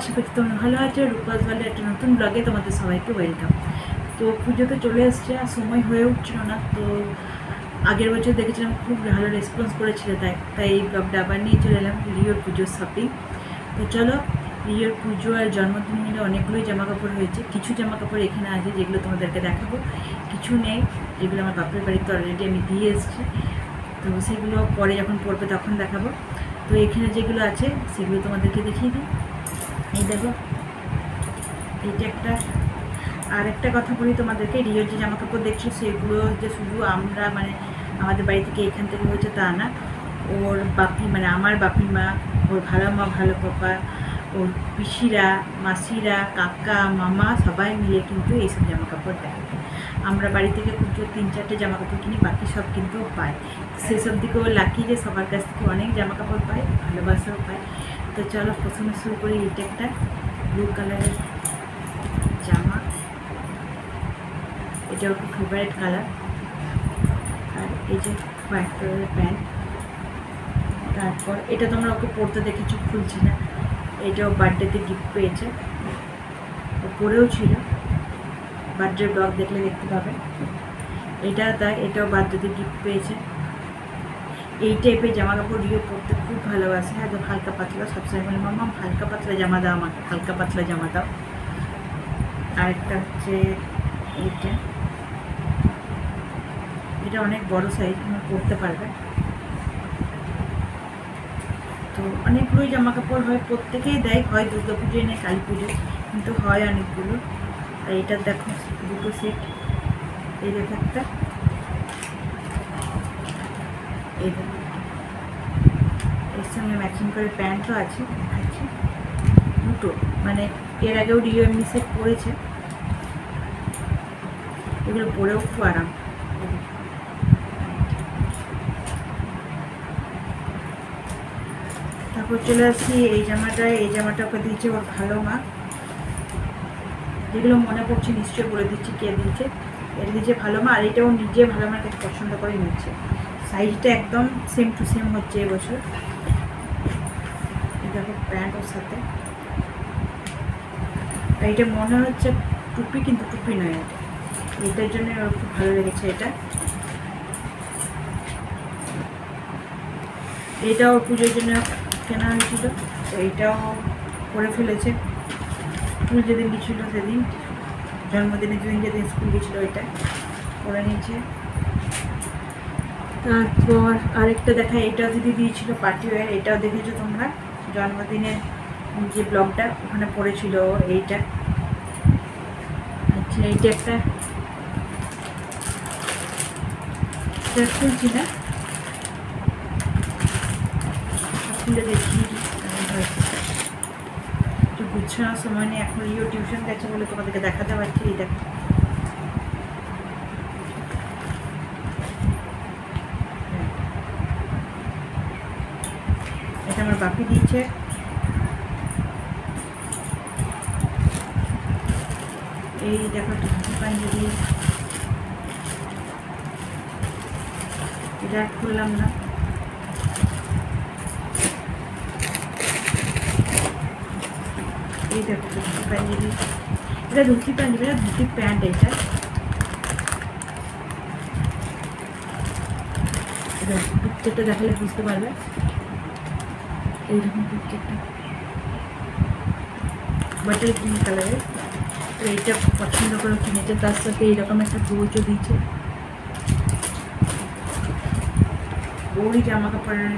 আশা করছি তোমরা ভালো আছো। রূপাস ওয়ার্ল্ডে একটা নতুন ব্লগে তোমাদের সবাইকে ওয়েলকাম তো পুজোতে চলে এসছে আর সময় হয়ে উঠছিল না, তো আগের বছর দেখেছিলাম খুব ভালো রেসপন্স করেছিল, তাই তাই এই ব্লগটা আবার নিয়ে চলে এলাম রিওর পুজোর শপিং তো চলো, রিওর পুজো আর জন্মদিন মিলে অনেকগুলোই জামা কাপড় হয়েছে। কিছু জামা কাপড় এখানে আছে যেগুলো তোমাদেরকে দেখাবো, কিছু নেই, যেগুলো আমার বাপের বাড়িতে অলরেডি আমি দিয়ে এসেছি। তো সেগুলো পরে যখন পড়বে তখন দেখাবো। তো এখানে যেগুলো আছে, সেগুলো তোমাদেরকে দেখিয়ে দিই। এই দেখো এইটা একটা, আর একটা কথা বলি তোমাদেরকে রিওর যে জামা কাপড় দেখছ, সেগুলো যে শুধু আমরা মানে আমাদের বাড়ি থেকে এখান থেকে হয়েছে তা না। ওর বাপি মানে আমার বাপি মা, ওর ভালো মা, ভালো পাপা, ওর পিসিরা, মাসিরা, কাকা, মামা, সবাই মিলে কিন্তু এইসব জামা কাপড় দেয় আমরা বাড়ি থেকে পুজো তিন চারটে জামা কাপড় কিনি, বাকি সব কিন্তু পায়। সেসব দিকেও লাকি যে সবার কাছ থেকে অনেক জামা কাপড় পায়, ভালোবাসাও পায়। তো চলো প্রথমে শুরু করি এটা একটা ব্লু কালারের জামা। এটা ওর ফেভারিট কালার আর এই যে হোয়াইট কালারের প্যান্ট তারপর, এটা তোমরা ওকে পরতে দেখেছ, খুলছি না। এটাও বার্থডেতে গিফট পেয়েছে। ও পরেও ছিল। বার্থডে ব্লগ দেখলে দেখতে পাবে। এটা তাই, এটাও বার্থডেতে গিফট পেয়েছে। এই টাইপের জামা কাপড় রিও পরতে খুব ভালোবাসে। একদম হালকা পাতলা, সবসময় বলে মামা হালকা পাতলা জামা দাও আমাকে, হালকা পাতলা জামা দাও। আরেকটা হচ্ছে এইটা। এটা অনেক বড় সাইজ তুমি পরতে পারবে। তো অনেকগুলোই জামা কাপড় হয়, প্রত্যেকেই দেয়, হয় দুর্গা পুজোয় নেই কালী পুজো কিন্তু হয় অনেকগুলো। আর এটা দেখো, দুটো সেট এই দেখো একটা। দেখো। এর সঙ্গে ম্যাচিং করে প্যান্টও আছে আছে। দুটো। মানে এর আগেও এমনি সেট পরেছে। এগুলো পরেও খুব আরাম। তারপর চলে আসছি, এই জামাটা এই জামাটা ওকে দিয়েছে ওর ভালো মা। যেগুলো মনে পড়ছে নিশ্চয়ই বলে দিচ্ছি কে দিয়েছে। এটা দিয়েছে ভালো মা, আর এটাও নিজে ভালো মার কাছে পছন্দ করে নিচ্ছে। সাইজটা একদম সেম টু সেম হচ্ছে এবছর। দেখো প্যান্ট ওর সাথে। আর এটা মনে হচ্ছে টুপি, কিন্তু টুপি নয় এটা। এটার জন্য খুব ভালো লেগেছে এটা। এটাও পুজোর জন্য কেনা হয়েছিল এইটাও করে ফেলেছে। স্কুল যেদিন গেছিল সেদিন। জন্মদিনের যেদিন যেদিন স্কুল গেছিল ওইটা করে নিয়েছে। তারপর আরেকটা দেখা এটাও দিদি দিয়েছিল পার্টি ওয়ার এটাও দেখেছ তোমরা? জন্মদিনের যে ব্লগটা ওখানে পড়েছিল এইটা। আচ্ছা এইটা একটা খুলছি না? খুলে দেখি একটু গুছানোর সময় নেই এখন ইও টিউশন গেছে বলে তোমাদেরকে দেখাতে পারছি, এই দেখো। এটা আমার বাপি দিয়েছে এই দেখো একটা ধুতি পাঞ্জাবি এটা আর খুললাম না এই দেখো ধুতি পাঞ্জাবি এটা ধুতি পাঞ্জাবি না ধুতি প্যান্ট এটা পিকচারটা দেখালে বুঝতে পারবে এইরকম পিকচারটা বাটার গ্রিন কালারের তো এইটা পছন্দ করে কিনেছে তার সাথে এইরকম একটা ব্লাউজও দিয়েছে ওরই জামা কাপড়ের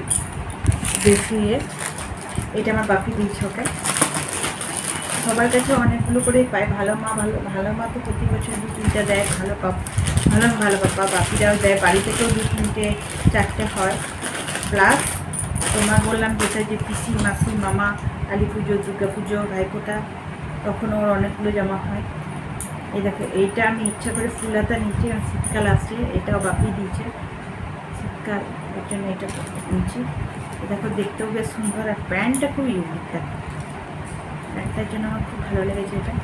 বেশি এটা আমার বাপি দিয়েছে ওকে। সবার কাছে অনেকগুলো করেই পায়, ভালো মা, ভালো ভালো মা তো প্রতি বছর দু তিনটা দেয়, ভালো পাপ ভালো ভালো পাপা বাপিরাও দেয়, বাড়ি থেকেও দু তিনটে, চারটে হয়। প্লাস তোমার বললাম যেটা যে পিসি, মাসি, মামা কালী পুজো দুর্গা পুজো ভাইফোঁটা, তখন ওর অনেকগুলো জামা হয়। এই দেখো, এইটা আমি ইচ্ছা করে ফুলাতা নিচ্ছি আর শীতকাল আসছে, এটাও বাপি দিয়েছে। শীতকাল, এর জন্য এটা নিচ্ছি দেখো, দেখতেও বেশ সুন্দর, আর প্যান্টটা খুব ইউনিক দেখো। প্যান্টটার জন্য আমার খুব ভালো লেগেছে এটা।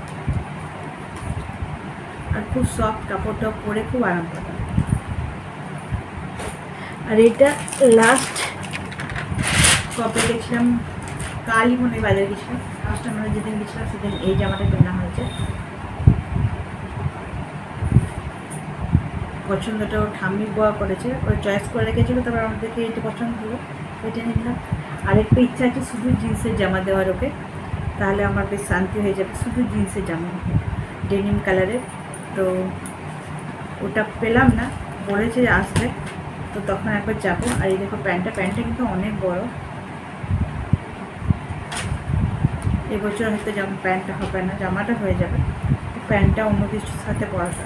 আর খুব সফট কাপড়টা পরে খুব আরাম পাবে। আর এটা লাস্ট কবে গেছিলাম, কালই মনে বাজারে গেছিলাম। ফার্স্ট আমরা যেদিন গেছিলাম, সেদিন এই জামাটা কেনা হয়েছে। পছন্দটা ওর ঠাম্মি বোয়া করেছে ওর চয়েস করে রেখেছিলো, তারপর আমাদেরকে এটা পছন্দ হলো, এটা নিলাম। আরেকটা ইচ্ছা আছে শুধু জিন্সের জামা দেওয়ার ওকে, তাহলে আমার বেশ শান্তি হয়ে যাবে, শুধু জিন্সের জামা। ডেনিম কালারের তো ওটা পেলাম না, বলেছে আসবে, তো তখন একবার যাব। আর এই দেখো প্যান্টটা প্যান্টটা কিন্তু অনেক বড়। এবছর হয়তো জামা, প্যান্টটা হবে না, জামাটা হয়ে যাবে। প্যান্টটা অন্য কিছুর সাথে পরাটা।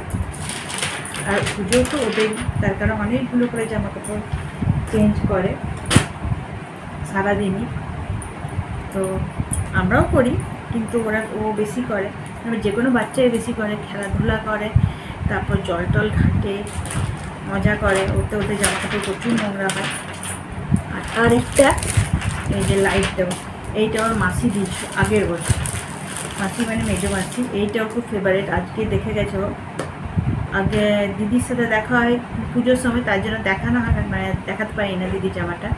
আর পুজো তো ওদের তার কারণ অনেকগুলো করে জামা কাপড় চেঞ্জ করে সারাদিনই। তো আমরাও করি, কিন্তু ওরা, ও বেশি করে। এবার যে কোনো বাচ্চাই বেশি করে, খেলাধুলা করে, তারপর জল টল ঘাটে, মজা করে। ওতে ওতে জামা কাপড় প্রচুর নোংরা হয়। আর আরেকটা, এই যে লাইট দেওয়া। এইটা ওর মাসি দিয়েছিল আগের বছর। মাসি মানে মেজো মাসি এইটা ওর খুব ফেভারিট আজকে দেখে গেছে। ও আগে দিদির সাথে দেখা হয় পুজোর সময়, তার জন্য দেখানো হয় মানে দেখাতে পারি না দিদি জামাটা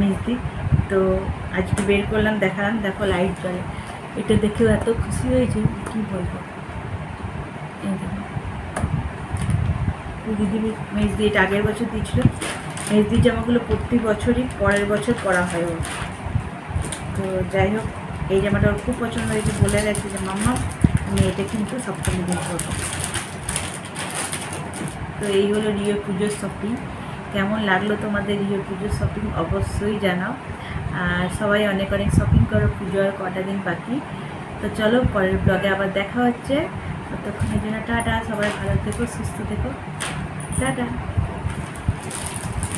মিষ্টি। তো আজকে বের করলাম, দেখালাম, দেখো লাইট জ্বলে। এটা দেখেও এত খুশি হয়েছে, কি বলব। দিদি মেজদি এটা আগের বছর দিয়েছিল। মেজদির জামাগুলো প্রতি বছরই, পরের বছর পরা হয় ওর। তো যাই হোক, এই জামাটা ওর খুব পছন্দ হয়েছে বলে গেছে যে, মাম্মা, আমি এটা কিন্তু সপ্তমী দিন করব তো এই হলো রিও পুজোর শপিং কেমন লাগল তোমাদের রিও পুজোর শপিং অবশ্যই জানাও। আর সবাই অনেক অনেক শপিং করো, পুজো আর কটা দিন বাকি। তো চলো, পরের ব্লগে আবার দেখা হচ্ছে। ততক্ষণের জন্য টাটা, সবাই ভালো থেকো, সুস্থ থেকো। টাটা।